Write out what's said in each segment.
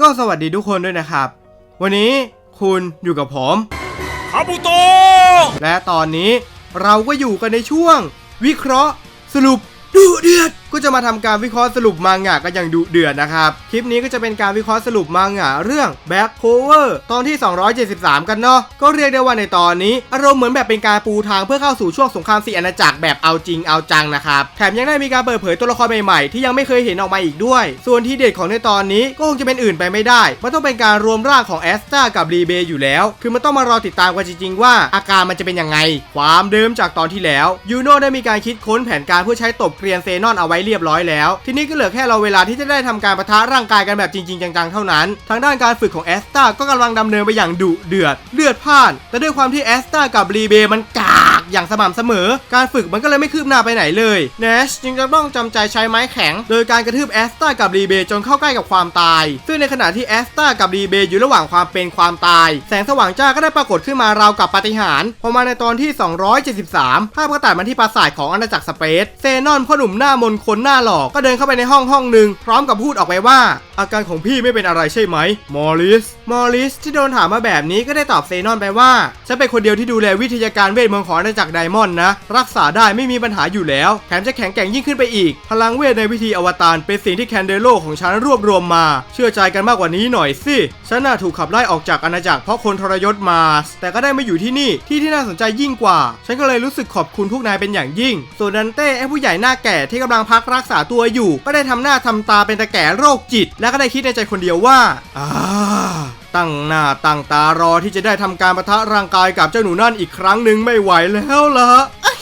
ก็สวัสดีทุกคนด้วยนะครับ วันนี้คุณอยู่กับผมคาบุโตะและตอนนี้เราก็อยู่กันในช่วง วิเคราะห์สรุปดุเดือด ก็จะมาทำการวิเคราะห์สรุปมังงะกันอย่างดุเดือดนะครับ คลิปนี้ก็จะเป็นการวิเคราะห์สรุปมังงะเรื่อง Back Cover ตอนที่ 273 กันเนาะ ก็เรียกได้ว่าในตอนนี้ อารมณ์เหมือนแบบเป็นการปูทางเพื่อเข้าสู่ช่วงสงครามสี่อาณาจักรแบบเอาจริงเอาจังนะครับ แถมยังได้มีการเปิดเผยตัวละครใหม่ๆ ที่ยังไม่เคยเห็นออกมาอีกด้วย ส่วนที่เด็ดของในตอนนี้ก็คงจะเป็นอื่นไปไม่ได้ มันต้องเป็นการรวมร่างของแอสตากับรีเบย์อยู่แล้ว คือมันต้องมารอติดตามกันจริงๆว่าอาการมันจะเป็นยังไง ความเดิมจากตอนที่แล้วยูโน่ได้มีการคิดค้นแผนการเพื่อใช้ตบเกรียนเซนอนเอาไว้เรียบร้อยแล้ว ทีนี้ก็เหลือแค่เราเวลาที่จะได้ทำการประทะร่างกายกันแบบจริงๆ จังๆ เท่านั้น ทางด้านการฝึกของแอสตาก็กำลังดำเนินไปอย่างดุเดือดเลือดพ่าน แต่ด้วยความที่แอสตากับรีเบมันกา กอย่างสม่ำเสมอ การฝึกมันก็เลยไม่คืบหน้าไปไหนเลยเนชจึงจะต้องจำใจใช้ไม้แข็ง โดยการกระทืบแอสตากับรีเบจนเข้าใกล้กับความตาย ซึ่งในขณะที่แอสตากับรีเบย์อยู่ระหว่างความเป็นความตาย แสงสว่างจ้าก็ได้ปรากฏขึ้นมาราวกับปาฏิหาริย์พอมาในตอนที่ 273 ภาพกระต่ายมาที่ปราสาทของอาณาจักรสเปซเซนอนพ่อหนุ่มหน้ามนคนหน้าหลอกก็เดินเข้าไปในห้องห้องหนึ่งพร้อมกับพูดออกไปว่า อาการของพี่ไม่เป็นอะไรใช่ไหมมอริสมอริสที่โดนถามมาแบบนี้ก็ได้ตอบเซนอนไปว่าฉันเป็นคนเดียวที่ดูแลวิทยาการเวทมนต์ของอาณาจักรไดมอนด์นะ รักษาได้ไม่มีปัญหาอยู่แล้ว แถมจะแข็งแกร่งยิ่งขึ้นไปอีก พลังเวทในวิธีอวตารเป็นสิ่งที่แคนเดโลของฉันรวบรวมมา เชื่อใจกันมากกว่านี้หน่อยสิฉันน่ะถูกขับไล่ออกจากอาณาจักรเพราะคนทรยศมา แต่ก็ได้มาอยู่ที่นี่ที่ที่น่าสนใจยิ่งกว่า ฉันก็เลยรู้สึกขอบคุณพวกนายเป็นอย่างยิ่ง ส่วนดันเต้ไอ้ผู้ใหญ่หน้าแก่ที่กำลังพักรักษาตัวอยู่ ก็ได้ทำหน้าทำตาเป็นตะแก่โรคจิต และก็ได้คิดในใจคนเดียวว่าอ่า ตั้งหน้าตั้งตารอที่จะได้ทำการประทะร่างกายกับเจ้าหนูนั่นอีกครั้งหนึ่งไม่ไหวแล้วละอะ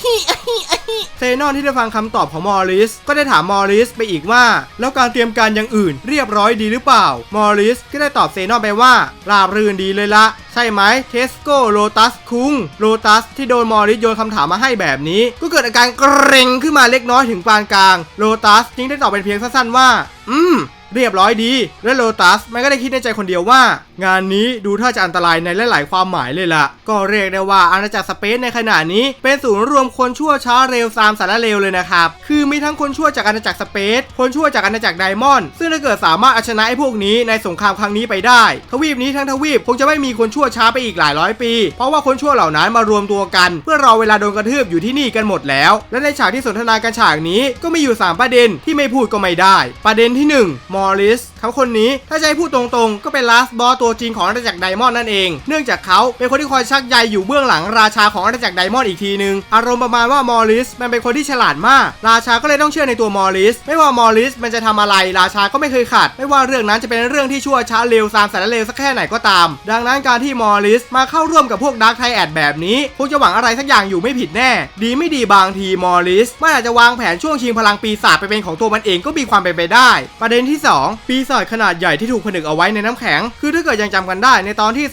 เซนอนที่ได้ฟังคำตอบของมอริส ก็ได้ถามมอริสไปอีกว่า แล้วการเตรียมการอย่างอื่นเรียบร้อยดีหรือเปล่า มอริสก็ได้ตอบเซนอนไปว่า ราบรื่นดีเลยละ ใช่ไหมเทสโก้โลตัสคุงโลตัสที่โดนมอริสโยนคำถามมาให้แบบนี้ ก็เกิดอาการเกรงขึ้นมาเล็กน้อยถึงปานกลาง โลตัสจึงได้ตอบเป็นเพียงสั้นๆว่า อืม เรียบร้อยดี และโลตัสมันก็ได้คิดในใจคนเดียวว่า งานนี้ดูท่าจะอันตรายในหลาย ๆ ความหมายเลยล่ะ ก็เรียกได้ว่าอาณาจักรสเปซในขณะนี้ เป็นศูนย์รวมคนชั่วช้าเร็วซามสารเลวเลยนะครับ คือมีทั้งคนชั่วจากอาณาจักรสเปซคนชั่วจากอาณาจักรไดมอนด์ซึ่งถ้าเกิดสามารถเอาชนะไอ้พวกนี้ในสงครามครั้งนี้ไปได้ ทวีปนี้ทั้งทวีปคงจะไม่มีคนชั่วช้าไปอีกหลายร้อยปี เพราะว่าคนชั่วเหล่านั้นมารวมตัวกัน เพื่อรอเวลาโดนกระทืบอยู่ที่นี่กันหมดแล้ว และในฉากที่สนทนากันฉากนี้ก็มีอยู่ 3 ประเด็นที่ไม่พูดก็ไม่ได้ ประเด็นที่1มอริสเขาคนนี้ถ้าจะให้พูดตรงๆ ก็เป็นลาสบอสตัวจริงของอาณาจักรไดมอนด์นั่นเอง เนื่องจากเขาเป็นคนที่คอยชักใยอยู่เบื้องหลังราชาของอาณาจักรไดมอนด์อีกทีนึง อารมณ์ประมาณว่ามอริสมันเป็นคนที่ฉลาดมาก ราชาก็เลยต้องเชื่อในตัวมอริส ไม่ว่ามอริสมันจะทำอะไร ราชาก็ไม่เคยขัดไม่ว่าเรื่องนั้นจะเป็นเรื่องที่ชั่วช้าเลวซามสารเลวสักแค่ไหนก็ตาม ดังนั้นการที่มอริสมาเข้าร่วมกับพวกดาร์คไทแอดแบบนี้คงจะหวังอะไรสักอย่างอยู่ไม่ผิดแน่ ดีไม่ดีบางทีมอริสมันอาจจะวางแผนช่วงชิงพลังปีศาจไปเป็นของตัวมันเองก็มีความเป็นไปได้ ประเด็นที่ 2 ปีศาจขนาดใหญ่ที่ถูกผนึกเอาไว้ในน้ำแข็ง คือถ้าเกิดยังจำกันได้ในตอนที่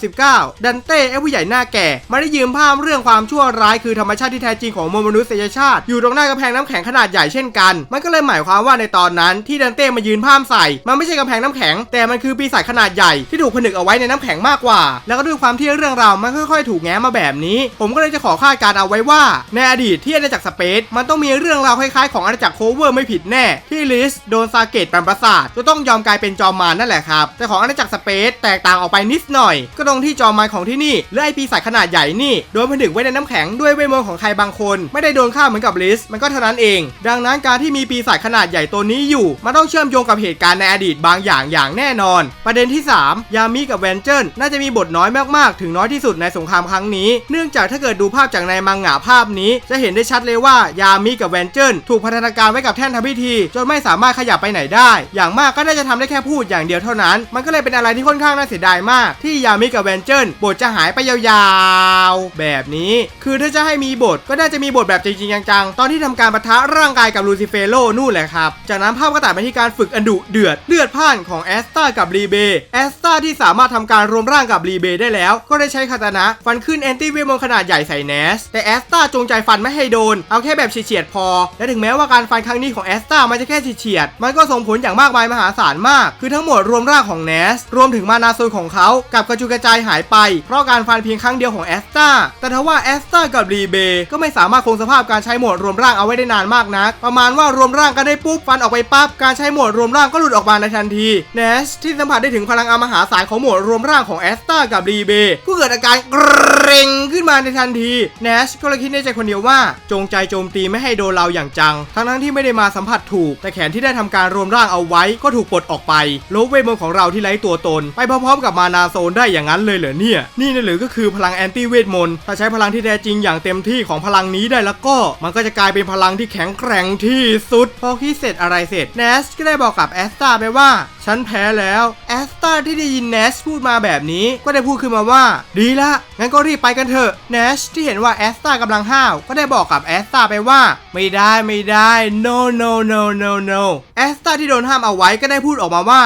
239 ดันเต้ไอ้ผู้ใหญ่หน้าแก่มาได้ยืมภาพเรื่องความชั่วร้ายคือธรรมชาติที่แท้จริงของมวลมนุษยชาติ อยู่ตรงหน้ากำแพงน้ำแข็งขนาดใหญ่เช่นกัน มันก็เลยหมายความว่าในตอนนั้นที่ดันเต้มายืนภาพใส่ มันไม่ใช่กำแพงน้ำแข็ง แต่มันคือปีศาจขนาดใหญ่ที่ถูกผนึกเอาไว้ในน้ำแข็งมากกว่า แล้วก็ด้วยความที่เรื่องราวมันค่อยๆ ถูกแง้มมาแบบนี้ ผมก็เลยจะขอคาดการณ์เอาไว้ว่า ในอดีตที่อาณาจักรสเปซมันต้องมีเรื่องราวคล้ายๆของอาณาจักรโคเวอร์ไม่ผิดแน่ ที่ลิสโดนซาเกตแปลงประสาทจะต้องยอมกลายเป็นจอมมารนั่นแหละครับแต่ของอาณาจักรสเปซแตกต่างออกไปนิดหน่อย ก็ตรงที่จอมมาของที่นี่และไอปีศาจขนาดใหญ่นี่โดนผนึกไว้ในน้ำแข็งด้วยเวทมนต์ของใครบางคน ไม่ได้โดนฆ่าเหมือนกับลิสมันก็เท่านั้นเอง ดังนั้นการที่มีปีศาจขนาดใหญ่ตัวนี้อยู่ มันต้องเชื่อมโยงกับเหตุการณ์ในอดีตบางอย่างอย่างแน่นอน ประเด็นที่ 3 ยามิกับแวนเจิลน่าจะมีบทน้อยมากๆ ถึงน้อยที่สุดในสงครามครั้งนี้ เนื่องจากถ้าเกิดดูภาพจากในมังงะภาพนี้ จะเห็นได้ชัดเลยว่ายามิกับแวนเจิลถูกพัฒนาการไว้กับแท่นทำพิธี จนไม่สามารถขยับไปไหนได้ อย่างมากก็น่าจะทำได้แค่พูดอย่างเดียวเท่านั้น มันก็เลยเป็นอะไรที่ค่อนข้างน่าเสียดายมาก ที่ยามิกับแวนเจิลบทจะหายไปยาวๆ แบบนี้ คือถ้าจะให้มีบทก็น่าจะมีบทแบบจริงๆจังๆ ตอนที่ทำการปะทะร่างกายกับลูซิเฟโลนู่นแหละครับ จากนั้นภาพก็ตัดไปที่การฝึกอันดุเดือดเลือดพ่านของแอสตากับรีเบแอสตาที่สามารถทำการรวมร่างกับรีเบได้แล้ว ก็ได้ใช้คาตานะฟันขึ้นแอนตี้เวทมนขนาดใหญ่ใส่แนสแต่แอสตาจงใจฟันไม่ให้โดน เอาแค่แบบเฉียดๆพอ และถึงแม้ว่าการฟันครั้งนี้ของแอสตามันจะแค่เฉียดๆมันก็ส่งผลอย่างมากมายมหาศาลมาก คือทั้งหมดรวมร่างของแนสรวมถึงมานาโซนของเขากับกระจุกระจายหายไป เพราะการฟันเพียงครั้งเดียวของแอสตาแต่ทว่าแอสตากับรีเบก็ไม่สามารถคงสภาพการใช้โหมดรวมร่างเอาไว้ได้นานมากนัก ประมาณว่ารวมร่างกันได้ปุ๊บฟันออกไปปั๊บการใช้โหมดรวมร่างก็หลุดออกมาในทันทีเนชที่สัมผัสได้ถึงพลังอมหาศาลของโหมดรวมร่างของแอสตากับรีเบก็เกิดอาการเกรงขึ้นมาในทันทีเนชก็เลยคิดในใจคนเดียวว่า จงใจโจมตีไม่ให้โดนเราอย่างจัง ทั้งทั้งที่ไม่ได้มาสัมผัสถูก แต่แขนที่ได้ทำการรวมร่างเอาไว้ก็ถูกปลดออกไปลบเวทมนต์ของเราที่ไร้ตัวตนไปพร้อมๆกับมานาโซนได้อย่างนั้นเลยเหรอเนี่ย นี่นะหรือก็คือพลังแอนตี้เวทมนต์ถ้าใช้พลังที่แท้จริงอย่างเต็มที่ของพลังนี้ได้แล้วก็มันก็จะกลายเป็นพลังที่แข็งแกร่งที่สุด พอคิดเสร็จอะไรเสร็จเนสก็ได้บอกกับแอสตาไปว่า ฉันแพ้แล้วแอสตาที่ได้ยินเนสพูดมาแบบนี้ก็ได้พูดขึ้นมาว่า ดีละ งั้นก็รีบไปกันเถอะเนสที่เห็นว่าแอสตากำลังห้าวก็ได้บอกกับแอสตาไปว่า ไม่ได้ไม่ได้ no no no no no แอสตาที่โดนห้ามเอาไว้ก็ได้พูดออกมาว่า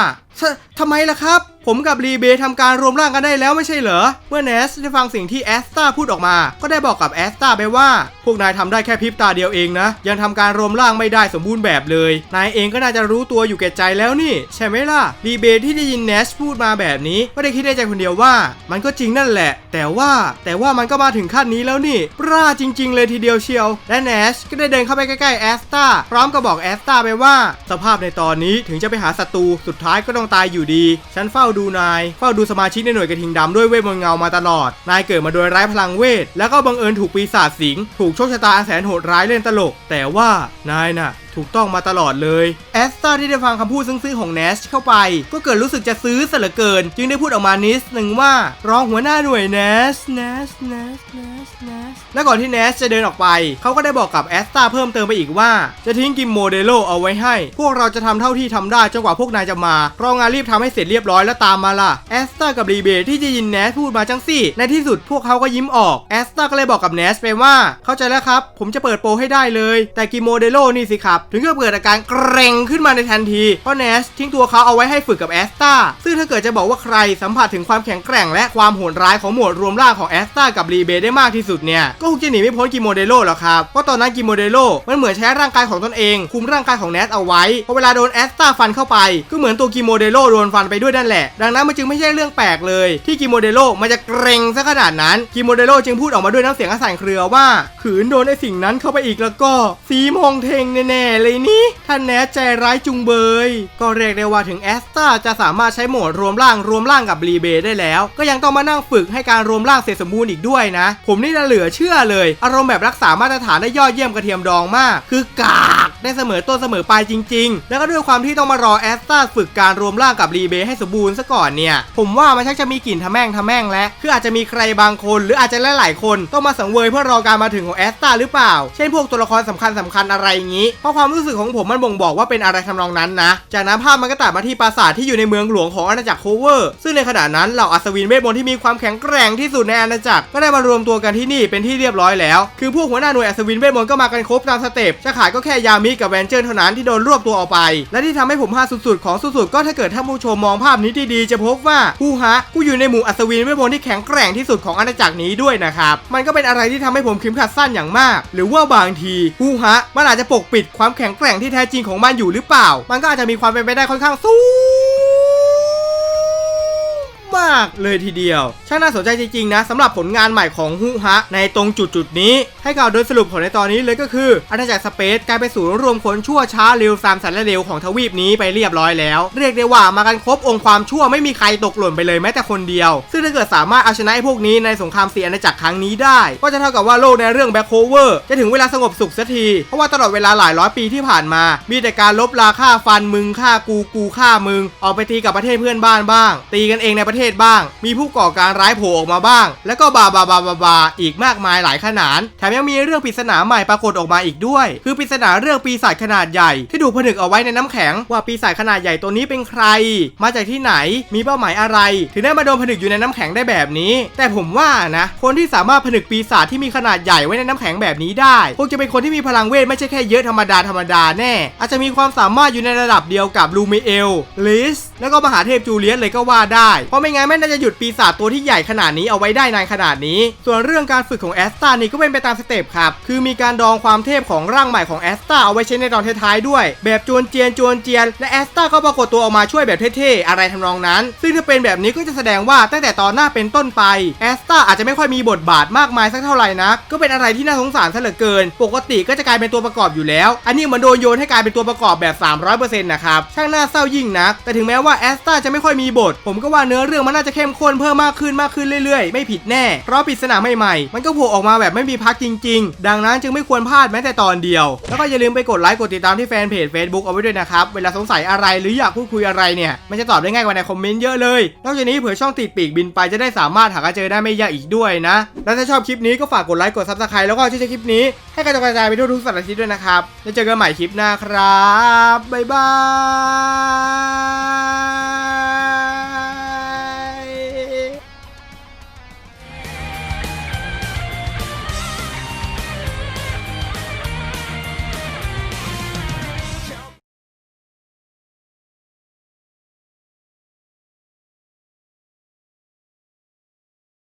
ทำไมล่ะครับ ผมกับรีเบย์ทำการรวมร่างกันได้แล้วไม่ใช่เหรอ เมื่อเนสได้ฟังสิ่งที่แอสตาพูดออกมา ก็ได้บอกกับแอสตาไปว่า พวกนายทำได้แค่พริบตาเดียวเองนะ ยังทำการรวมร่างไม่ได้สมบูรณ์แบบเลย นายเองก็น่าจะรู้ตัวอยู่แก่ใจแล้วนี่ ใช่ไหมล่ะ รีเบย์ที่ได้ยินเนสพูดมาแบบนี้ ก็ได้คิดในใจคนเดียวว่า มันก็จริงนั่นแหละ แต่ว่าแต่ว่ามันก็มาถึงขั้นนี้แล้วนี่ร่าจริง ๆ เลยทีเดียวเชียว และเนสก็ได้เดินเข้าไปใกล้ๆแอสตาพร้อมกับบอกแอสตาไปว่า สภาพในตอนนี้ถึงจะไปหาศัตรูสุดท้ายก็ต้องตายอยู่ดี ฉันเฝ้าดูนาย เฝ้าดูสมาชิกในหน่วยกระทิงดำด้วยเวทมนต์เงามาตลอด นายเกิดมาโดยไร้พลังเวท แล้วก็บังเอิญถูกปีศาจสิง ถูกโชคชะตาอันแสนโหดร้ายเล่นตลก แต่ว่านายน่ะ ถูกต้องมาตลอดเลยแอสตาที่ได้ฟังคำพูดซึ้งๆของเนชเข้าไป ก็เกิดรู้สึกจะซื้อเสยเหลือเกิน จึงได้พูดออกมานิดหนึ่งว่ารองหัวหน้าหน่วยเนชเนชเนชเนชเนชและก่อนที่เนชจะเดินออกไปเขาก็ได้บอกกับแอสตาเพิ่มเติมไปอีกว่า จะทิ้งกิมโมเดโลเอาไว้ให้ พวกเราจะทำเท่าที่ทำได้จนกว่าพวกนายจะมาเรางานรีบทำให้เสร็จเรียบร้อยแล้วตามมาล่ะแอสตากับรีเบที่จะยินเนชพูดมาจังสิในที่สุดพวกเขาก็ยิ้มออกแอสตาก็เลยบอกกับเนชไปว่า เข้าใจแล้วครับ ผมจะเปิดโปรให้ได้เลย แต่กิมโมเดโลนี่สิครับถึงกับเกิดอาการเกรงขึ้นมาในทันที เพราะเนชทิ้งตัวเขาเอาไว้ให้ฝึกกับแอสตาซึ่งถ้าเกิดจะบอกว่าใครสัมผัสถึงความแข็งแกร่งและความโหดร้ายของหมวดรวมร่างของแอสตากับรีเบได้มากที่สุดเนี่ย ก็คงจะหนีไม่พ้นกิโมเดโลหรอกครับ เพราะตอนนั้นกิโมเดโลมันเหมือนใช้ร่างกายของตนเอง คุมร่างกายของเนสเอาไว้ พอเวลาโดนแอสตาฟันเข้าไป ก็เหมือนตัวกิโมเดโลโดนฟันไปด้วยนั่นแหละ ดังนั้นมันจึงไม่ใช่เรื่องแปลกเลย ที่กิโมเดโลมันจะเกรงซะขนาดนั้น กิโมเดโลจึงพูดออกมาด้วยน้ำเสียงกระสั่นเครือว่าขืนโดนไอ้สิ่งนั้นเข้าไปอีกแล้วก็สีมองเทงแน่ๆเลยนี่ท่านแนสใจร้ายจุงเบย ก็เรียกได้ว่าถึงแอสตาจะสามารถใช้โหมดรวมร่างรวมร่างกับรีเบได้แล้ว ก็ยังต้องมานั่งฝึกให้การรวมร่างเสร็จสมบูรณ์อีกด้วยนะ ผมนี่น่าเหลือเชื่อเลย อารมณ์แบบรักษามาตรฐานได้ยอดเยี่ยมกระเทียมดองมาก คือกา ได้เสมอต้นเสมอปลายจริง ๆ แล้วก็ด้วยความที่ต้องมารอแอสตาฝึกการรวมร่างกับรีเบให้สมบูรณ์ซะก่อนเนี่ย ผมว่ามันชักจะมีกลิ่นทะแม่งทะแม่งแล้ว คืออาจจะมีใครบางคนหรืออาจจะหลายๆคนต้องมาสังเวยเพื่อรอการมาถึงของแอสตาหรือเปล่า เช่นพวกตัวละครสำคัญสำคัญๆอะไรอย่างนี้ เพราะความรู้สึกของผมมันบ่งบอกว่าเป็นอะไรทำนองนั้นนะ จากนั้นภาพมันก็ตัดมาที่ปราสาทที่อยู่ในเมืองหลวงของอาณาจักรโคเวอร์ ซึ่งในขณะนั้นเหล่าอัศวินเวทมนต์ที่มีความแข็งแกร่งที่สุดในอาณาจักรก็ได้มารวมตัวกันที่นี่เป็นที่เรียบร้อยแล้ว คือพวกหัวหน้าหน่วยอัศวินเวทมนต์ก็มากันครบตามสเต็ปจะขายก็แค่ยามิกับแวนเจอร์เท่านั้นที่โดนรวบตัวออกไป และที่ทำให้ผมฮาสุดๆ ของสุดๆ ก็ถ้าเกิดท่านผู้ชมมองภาพนี้ดีๆจะพบว่าผู้ฮะกูอยู่ในหมู่อัศวินเวทมนต์ที่แข็งแกร่งที่สุดของอาณาจักรนี้ด้วยนะครับมันก็เป็นอะไรที่ทำให้ผมคิมขัดสั้นอย่างมาก หรือว่าบางทีผู้ฮะมันอาจจะปกปิดความแข็งแกร่งที่แท้จริงของมันอยู่หรือเปล่า มันก็อาจจะมีความเป็นไปได้ค่อนข้างสูง มากเลยทีเดียว ช่างน่าสนใจจริง ๆ นะสำหรับผลงานใหม่ของฮุฮะ ในตรงจุดจุดนี้ ให้กล่าวโดยสรุปผลในตอนนี้เลยก็คือ อาณาจักรสเปซกลายเป็นศูนย์รวมคนชั่วช้าเร็วสามสันและเร็วของทวีปนี้ไปเรียบร้อยแล้ว เรียกได้ว่ามากันครบองค์ความชั่วไม่มีใครตกหล่นไปเลยแม้แต่คนเดียว ซึ่งถ้าเกิดสามารถเอาชนะไอ้พวกนี้ในสงครามสี่อาณาจักรครั้งนี้ได้ ก็จะเท่ากับว่าโลกในเรื่องแบ็คโคเวอร์จะถึงเวลาสงบสุขสักที เพราะว่าตลอดเวลาหลายร้อยปีที่ผ่านมา มีแต่การลบราค่าฟันมึงฆ่ากูกูฆ่ามึง ออกไปตีกับประเทศเพื่อนบ้านบ้าง ตีกันเองในประเทศบ้าง มีผู้ก่อการร้ายโผล่ออกมาบ้าง แล้วก็บาบาบาบาบาอีกมากมายหลายขนาดแถมยังมีเรื่องปริศนาใหม่ปรากฏออกมาอีกด้วย คือปริศนาเรื่องปีศาจขนาดใหญ่ ที่ถูกผนึกเอาไว้ในน้ำแข็ง ว่าปีศาจขนาดใหญ่ตัวนี้เป็นใคร มาจากที่ไหนมีเป้าหมายอะไร ถึงได้มาโดนผนึกอยู่ในน้ำแข็งได้แบบนี้ แต่ผมว่านะ คนที่สามารถผนึกปีศาจที่มีขนาดใหญ่ไว้ในน้ำแข็งแบบนี้ได้คงจะเป็นคนที่มีพลังเวทไม่ใช่แค่เยอะธรรมดาธรรมดาแน่ อาจจะมีความสามารถอยู่ในระดับเดียวกับลูมิเอลลิส แล้วก็มหาเทพจูเลียสเลยก็ว่าได้ เพราะไม่งั้นไม่น่าจะหยุดปีศาจตัวที่ใหญ่ขนาดนี้เอาไว้ได้นานขนาดนี้ ส่วนเรื่องการฝึกของแอสตานี่ก็เป็นไปตามสเต็ปครับ คือมีการดองความเทพของร่างใหม่ของแอสตาเอาไว้ใช้ในตอนท้ายๆด้วย แบบจวนเจียนจวนเจียน และแอสตาก็ปรากฏตัวออกมาช่วยแบบเท่ๆ อะไรทำนองนั้น ซึ่งถ้าเป็นแบบนี้ก็จะแสดงว่าตั้งแต่ตอนหน้าเป็นต้นไปแอสตาอาจจะไม่ค่อยมีบทบาทมากมายสักเท่าไหร่นักก็เป็นอะไรที่น่าสงสารซะเหลือเกิน ปกติก็จะกลายเป็นตัวประกอบอยู่แล้ว อันนี้เหมือนโดนโยนให้กลายเป็นตัวประกอบแบบ 300%นะครับช่างน่าเศร้ายิ่งนักแต่ถึงแม้ว่าว่าแอสตาจะไม่ค่อยมีบท ผมก็ว่าเนื้อเรื่องมันน่าจะเข้มข้นเพิ่มมากขึ้นมากขึ้นเรื่อยๆ ไม่ผิดแน่ เพราะปริศนาใหม่ๆ มันก็โผล่ออกมาแบบไม่มีพักจริง ๆ ดังนั้นจึงไม่ควรพลาดแม้แต่ตอนเดียว แล้วก็อย่าลืมไปกดไลค์กดติดตามที่แฟนเพจ Facebook เอาไว้ด้วยนะครับ เวลาสงสัยอะไรหรืออยากพูดคุยอะไรเนี่ย มันจะตอบได้ง่ายกว่าในคอมเมนต์เยอะเลย นอกจากนี้เผื่อช่องติดปีกบินไปจะได้สามารถหากเจอได้ไม่ยากอีกด้วยนะ แล้วถ้าชอบคลิปนี้ก็ฝากกดไลค์กดซับสไครต์แล้วก็ช่วยแชร์คลิปนี้ให้กระจายไปทั่วทุกสัตว์อาทิตย์ด้วยนะครับ แล้วเจอกันใหม่คลิปหน้าครับ บ๊ายบาย